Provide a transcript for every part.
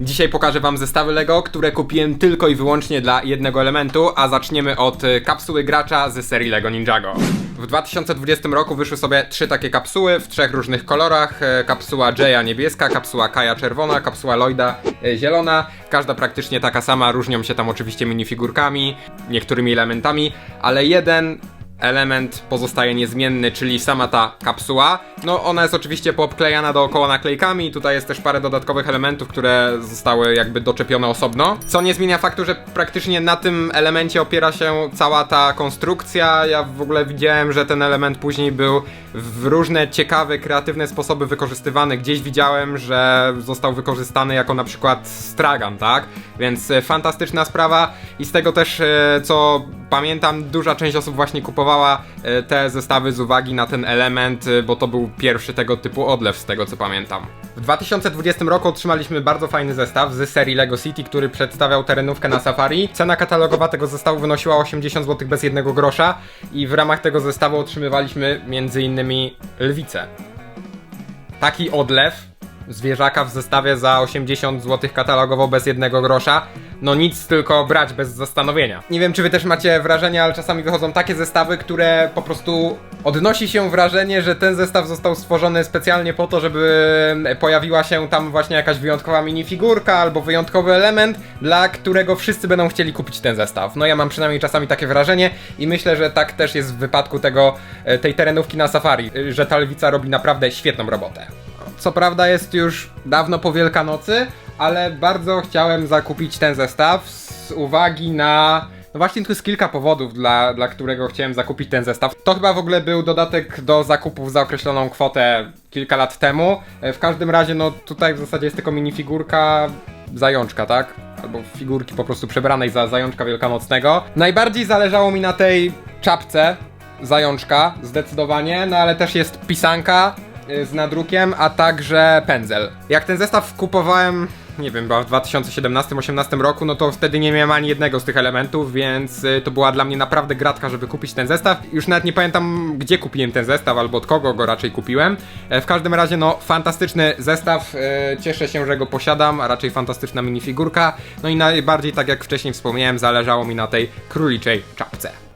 Dzisiaj pokażę wam zestawy LEGO, które kupiłem tylko i wyłącznie dla jednego elementu, a zaczniemy od y, kapsuły gracza z serii LEGO Ninjago. W 2020 roku wyszły sobie trzy takie kapsuły w trzech różnych kolorach. E, Kapsuła Jaya niebieska, kapsuła Kaja czerwona, kapsuła Lloyda e, zielona. Każda praktycznie taka sama, różnią się tam oczywiście minifigurkami, niektórymi elementami, ale jeden element pozostaje niezmienny, czyli sama ta kapsuła. No ona jest oczywiście poobklejana dookoła naklejkami, tutaj jest też parę dodatkowych elementów, które zostały jakby doczepione osobno. Co nie zmienia faktu, że praktycznie na tym elemencie opiera się cała ta konstrukcja. Ja w ogóle widziałem, że ten element później był w różne ciekawe, kreatywne sposoby wykorzystywany. Gdzieś widziałem, że został wykorzystany jako na przykład stragan, tak? Więc e, fantastyczna sprawa i z tego też e, co pamiętam, duża część osób właśnie kupowała e, te zestawy z uwagi na ten element, e, bo to był pierwszy tego typu odlew, z tego co pamiętam. W 2020 roku otrzymaliśmy bardzo fajny zestaw z serii Lego City, który przedstawiał terenówkę na safari. Cena katalogowa tego zestawu wynosiła 80 zł bez jednego grosza i w ramach tego zestawu otrzymywaliśmy m.in. lwicę. Taki odlew zwierzaka w zestawie za 80 zł katalogowo bez jednego grosza. No nic, tylko brać bez zastanowienia. Nie wiem, czy wy też macie wrażenie, ale czasami wychodzą takie zestawy, które po prostu odnosi się wrażenie, że ten zestaw został stworzony specjalnie po to, żeby pojawiła się tam właśnie jakaś wyjątkowa minifigurka albo wyjątkowy element, dla którego wszyscy będą chcieli kupić ten zestaw. No ja mam przynajmniej czasami takie wrażenie i myślę, że tak też jest w wypadku tego, e, tej terenówki na safari, e, że ta lwica robi naprawdę świetną robotę. Co prawda jest już dawno po Wielkanocy, ale bardzo chciałem zakupić ten zestaw z uwagi na. No właśnie, tu jest kilka powodów, dla, dla którego chciałem zakupić ten zestaw. To chyba w ogóle był dodatek do zakupów za określoną kwotę kilka lat temu. E, W każdym razie, no tutaj w zasadzie jest tylko minifigurka zajączka, tak? Albo figurki po prostu przebranej za zajączka wielkanocnego. Najbardziej zależało mi na tej czapce zajączka, zdecydowanie, no ale też jest pisanka, z nadrukiem, a także pędzel. Jak ten zestaw kupowałem, nie wiem, chyba w 2017-18 roku, no to wtedy nie miałem ani jednego z tych elementów, więc y, to była dla mnie naprawdę gratka, żeby kupić ten zestaw. Już nawet nie pamiętam, gdzie kupiłem ten zestaw, albo od kogo go raczej kupiłem. E, W każdym razie, no, fantastyczny zestaw, e, cieszę się, że go posiadam, a raczej fantastyczna minifigurka. No i najbardziej, tak jak wcześniej wspomniałem, zależało mi na tej króliczej czapce.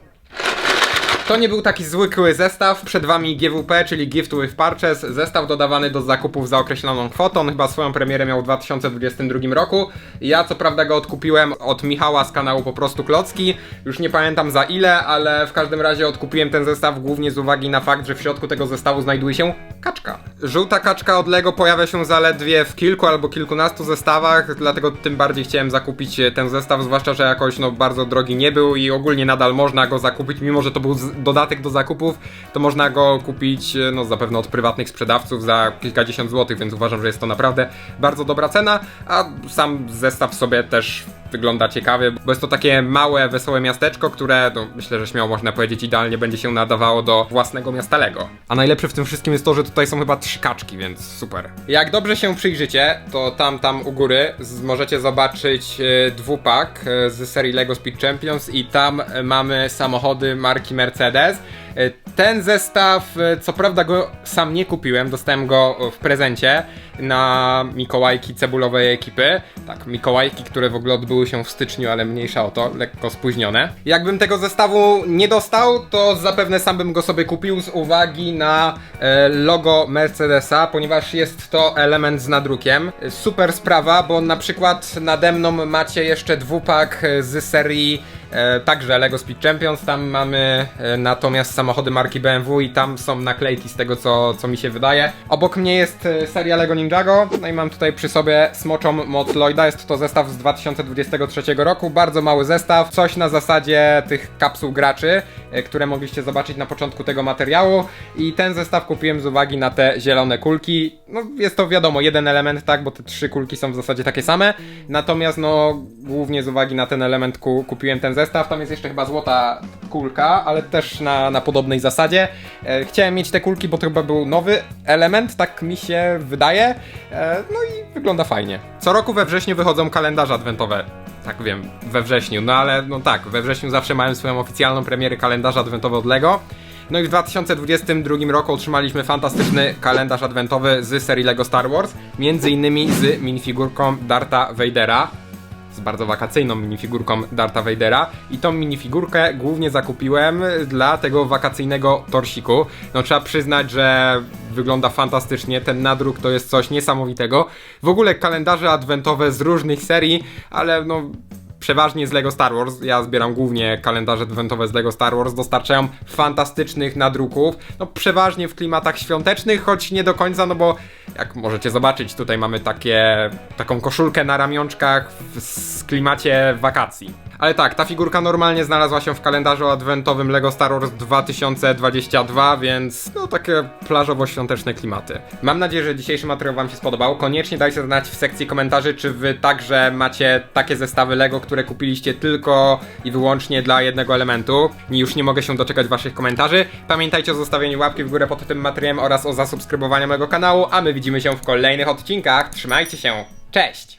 To nie był taki zwykły zestaw. Przed wami GWP, czyli Gift with Purchase. Zestaw dodawany do zakupów za określoną kwotą. On chyba swoją premierę miał w 2022 roku. Ja co prawda go odkupiłem od Michała z kanału Po prostu Klocki. Już nie pamiętam za ile, ale w każdym razie odkupiłem ten zestaw głównie z uwagi na fakt, że w środku tego zestawu znajduje się kaczka. Żółta kaczka od Lego pojawia się zaledwie w kilku albo kilkunastu zestawach, dlatego tym bardziej chciałem zakupić ten zestaw, zwłaszcza, że jakoś no bardzo drogi nie był i ogólnie nadal można go zakupić, mimo że to był dodatek do zakupów, to można go kupić e, no zapewne od prywatnych sprzedawców za kilkadziesiąt złotych, więc uważam, że jest to naprawdę bardzo dobra cena, a sam zestaw sobie też wygląda ciekawie, bo jest to takie małe, wesołe miasteczko, które no, myślę, że śmiało można powiedzieć idealnie będzie się nadawało do własnego miasta Lego. A najlepsze w tym wszystkim jest to, że tutaj są chyba trzy kaczki, więc super. Jak dobrze się przyjrzycie, to tam, tam u góry możecie zobaczyć e, dwupak e, z serii Lego Speed Champions i tam e, mamy samochody marki Mercedes. E, Ten zestaw, e, co prawda go sam nie kupiłem, dostałem go w prezencie na Mikołajki cebulowej ekipy. Tak, Mikołajki, które w ogóle odbyły się w styczniu, ale mniejsza o to, lekko spóźnione. Jakbym tego zestawu nie dostał, to zapewne sam bym go sobie kupił z uwagi na e, logo Mercedesa, ponieważ jest to element z nadrukiem. E, Super sprawa, bo na przykład nade mną macie jeszcze dwupak e, z serii E, także Lego Speed Champions, tam mamy e, natomiast samochody marki BMW i tam są naklejki z tego co, co mi się wydaje. Obok mnie jest e, seria Lego Ninjago, no i mam tutaj przy sobie smoczą moc Lloyda, jest to zestaw z 2023 roku, bardzo mały zestaw, coś na zasadzie tych kapsuł graczy, e, które mogliście zobaczyć na początku tego materiału i ten zestaw kupiłem z uwagi na te zielone kulki. No jest to wiadomo, jeden element tak, bo te trzy kulki są w zasadzie takie same, natomiast no głównie z uwagi na ten element ku, kupiłem ten zestaw, tam jest jeszcze chyba złota kulka, ale też na, na podobnej zasadzie. E, chciałem mieć te kulki, bo to chyba był nowy element, tak mi się wydaje, e, no i wygląda fajnie. Co roku we wrześniu wychodzą kalendarze adwentowe. Tak wiem, we wrześniu, no ale no tak, we wrześniu zawsze mają swoją oficjalną premierę kalendarza adwentowe od Lego. No i w 2022 roku otrzymaliśmy fantastyczny kalendarz adwentowy z serii LEGO Star Wars, między innymi z minifigurką Darta Vadera z bardzo wakacyjną minifigurką Darta Vadera i tą minifigurkę głównie zakupiłem dla tego wakacyjnego torsiku. No trzeba przyznać, że wygląda fantastycznie, ten nadruk to jest coś niesamowitego. W ogóle kalendarze adwentowe z różnych serii, ale no przeważnie z Lego Star Wars, ja zbieram głównie kalendarze adwentowe z Lego Star Wars, dostarczają fantastycznych nadruków, no przeważnie w klimatach świątecznych, choć nie do końca, no bo jak możecie zobaczyć, tutaj mamy takie, taką koszulkę na ramionczkach w klimacie wakacji. Ale tak, ta figurka normalnie znalazła się w kalendarzu adwentowym Lego Star Wars 2022, więc no takie plażowo-świąteczne klimaty. Mam nadzieję, że dzisiejszy materiał Wam się spodobał. Koniecznie dajcie znać w sekcji komentarzy, czy Wy także macie takie zestawy Lego, które kupiliście tylko i wyłącznie dla jednego elementu. Już nie mogę się doczekać Waszych komentarzy. Pamiętajcie o zostawieniu łapki w górę pod tym materiałem oraz o zasubskrybowaniu mojego kanału, a my widzimy się w kolejnych odcinkach. Trzymajcie się, cześć!